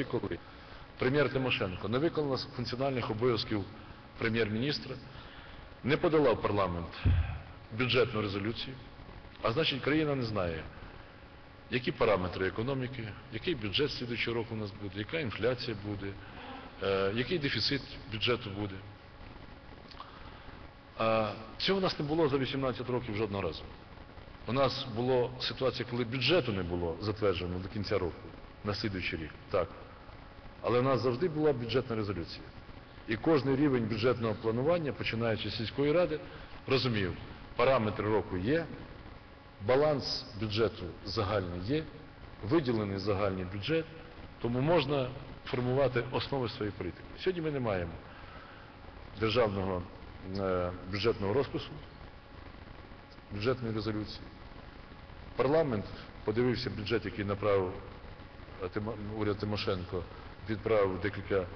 коли прем'єр Тимошенко не виконала функціональних обов'язків прем'єр-міністра, не подала в парламент бюджетну резолюцію, а значить країна не знає, які параметри економіки, який бюджет слідуючого року у нас буде, яка інфляція буде, е, який дефіцит бюджету буде. А цього у нас не було за 18 років жодного разу. У нас була ситуація, коли бюджету не було затверджено до кінця року, на слідуючий рік. Так. Але у нас завжди була бюджетна резолюція. І кожний рівень бюджетного планування, починаючи з сільської ради, розумів, параметри року є, баланс бюджету загальний є, виділений загальний бюджет, тому можна формувати основи своєї політики. Сьогодні ми не маємо державного е, бюджетного розпису, бюджетної резолюції. Парламент подивився бюджет, який направив уряд Тимошенко, відправив декілька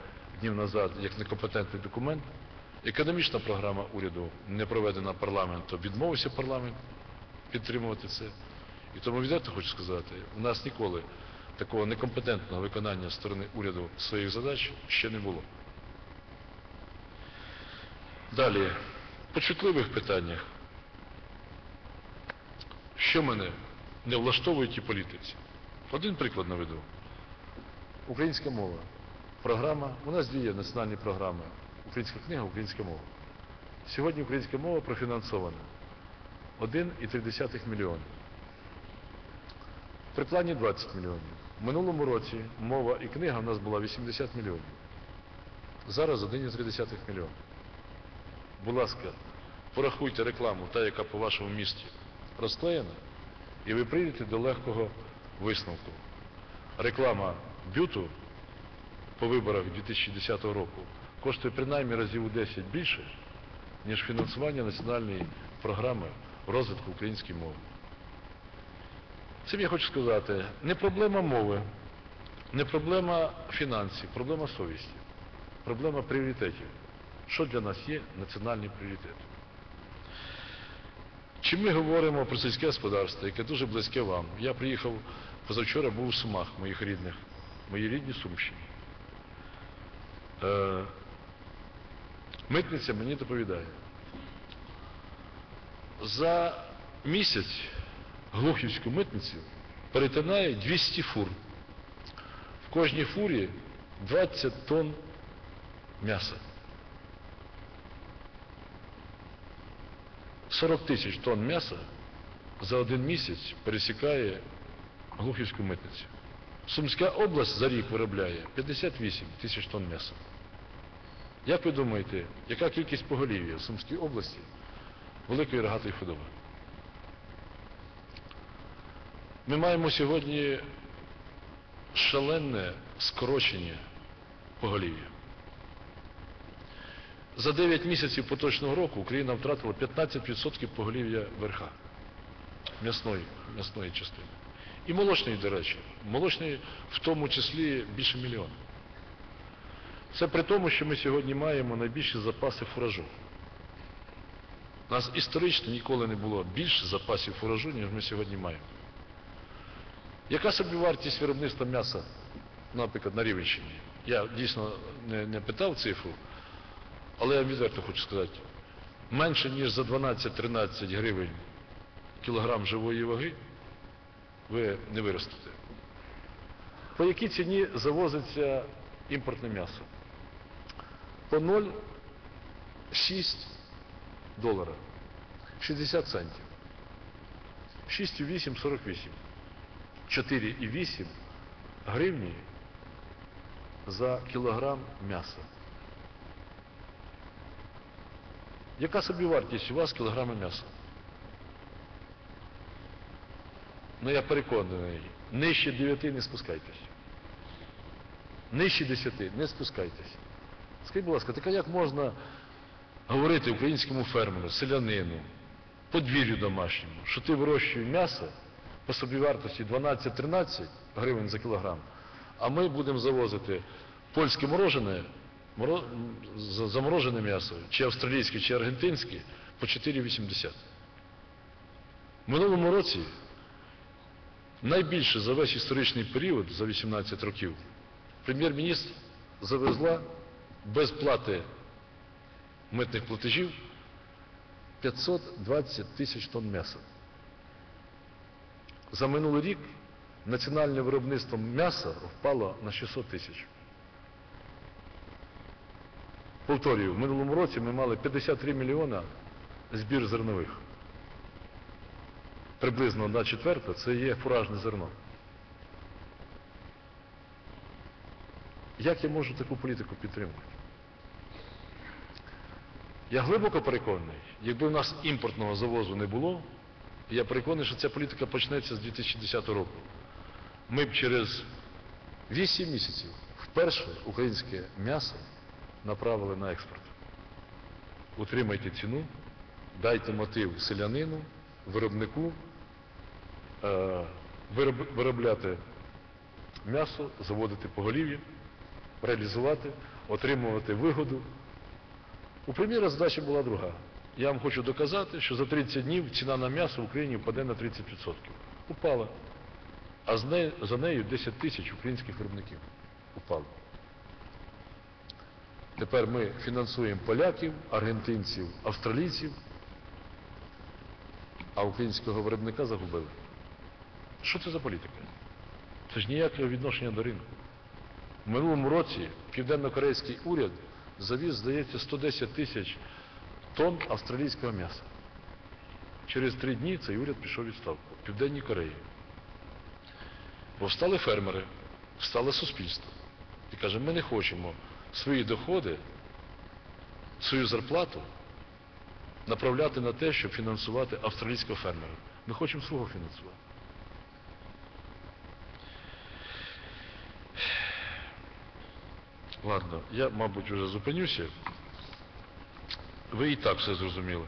днів назад як некомпетентний документ. Економічна програма уряду не проведена парламентом, відмовився парламент підтримувати це. І тому відверто хочу сказати, у нас ніколи такого некомпетентного виконання сторони уряду своїх задач ще не було. Далі, по чутливих питаннях. Що мене не влаштовує ті політиці? Один приклад наведу. Українська мова. Програма, у нас діє національні програми. Українська книга, українська мова. Сьогодні українська мова профінансована 1,3 мільйона. При плані 20 мільйонів. В минулому році мова і книга у нас була 80 мільйонів. Зараз 1,3 мільйона. Будь ласка, порахуйте рекламу, та, яка по вашому місті розклеєна, і ви прийдете до легкого висновку. Реклама бюту по виборах 2010 року коштує принаймні разів у 10 більше, ніж фінансування національної програми розвитку української мови. Цим я хочу сказати, не проблема мови, не проблема фінансів, проблема совісті, проблема пріоритетів. Що для нас є національний пріоритет? Чи ми говоримо про сільське господарство, яке дуже близьке вам? Я приїхав позавчора, був у Сумах моїх рідних, мої рідні Сумщині. Е, митниця мені доповідає. За місяць Глухівську митницю перетинає 200 фур. В кожній фурі 20 тонн м'яса. 40 тисяч тонн м'яса за один місяць пересікає Глухівську митницю. Сумська область за рік виробляє 58 тисяч тонн м'яса. Як ви думаєте, яка кількість поголів'я в Сумській області великої рогатої худоби? Ми маємо сьогодні шалене скорочення поголів'я. За 9 місяців поточного року Україна втратила 15% поголів'я верха м'ясної частини. І молочної, до речі, молочної в тому числі більше мільйона. Це при тому, що ми сьогодні маємо найбільші запаси фуражу. У нас історично ніколи не було більше запасів фуражу, ніж ми сьогодні маємо. Яка собі вартість виробництва м'яса, наприклад, на Рівенщині? Я дійсно не, не питав цифру, але я відверто хочу сказати, менше ніж за 12-13 гривень кілограм живої ваги ви не виростете. По якій ціні завозиться імпортне м'ясо? По 0,6 долара. 60 центів. 6,8 48. 4,8 гривні за кілограм м'яса. Яка собівартість у вас кілограма м'яса? Ну я переконаний, нижче 9 не спускайтесь. Нижче 10 не спускайтесь. Скажіть, будь ласка, так як можна говорити українському фермеру, селянину, подвір'ю домашньому, що ти вирощуєш м'ясо по собівартості 12-13 гривень за кілограм, а ми будемо завозити польське морожене, моро- заморожене м'ясо, чи австралійське, чи аргентинське, по 4,80. В минулому році найбільше за весь історичний період, за 18 років, прем'єр-міністр завезла без плати митних платежів 520 тисяч тонн м'яса. За минулий рік національне виробництво м'яса впало на 600 тисяч. Повторюю, в минулому році ми мали 53 мільйона збір зернових. Приблизно одна четверта це є фуражне зерно. Як я можу таку політику підтримувати? Я глибоко переконаний, якби в нас імпортного завозу не було, я переконаний, що ця політика почнеться з 2010 року. Ми б через 8 місяців вперше українське м'ясо направили на експорт. Утримайте ціну, дайте мотив селянину, виробнику вироб- виробляти м'ясо, заводити поголів'я, реалізувати, отримувати вигоду. У прем'єра задача була друга. Я вам хочу доказати, що за 30 днів ціна на м'ясо в Україні впаде на 30%. Упала. А за нею 10 тисяч українських виробників упало. Тепер ми фінансуємо поляків, аргентинців, австралійців, а українського виробника загубили. Що це за політика? Це ж ніякого відношення до ринку. В минулому році південно-корейський уряд завіз, здається, 110 тисяч тонн австралійського м'яса. Через три дні цей уряд пішов відставку в Південній Кореї. Бо встали фермери, встало суспільство. І каже, ми не хочемо свої доходи, свою зарплату направляти на те, щоб фінансувати австралійського фермера. Ми хочемо свого фінансувати. Ладно, я, мабуть, вже зупинюся. Ви і так все зрозуміли.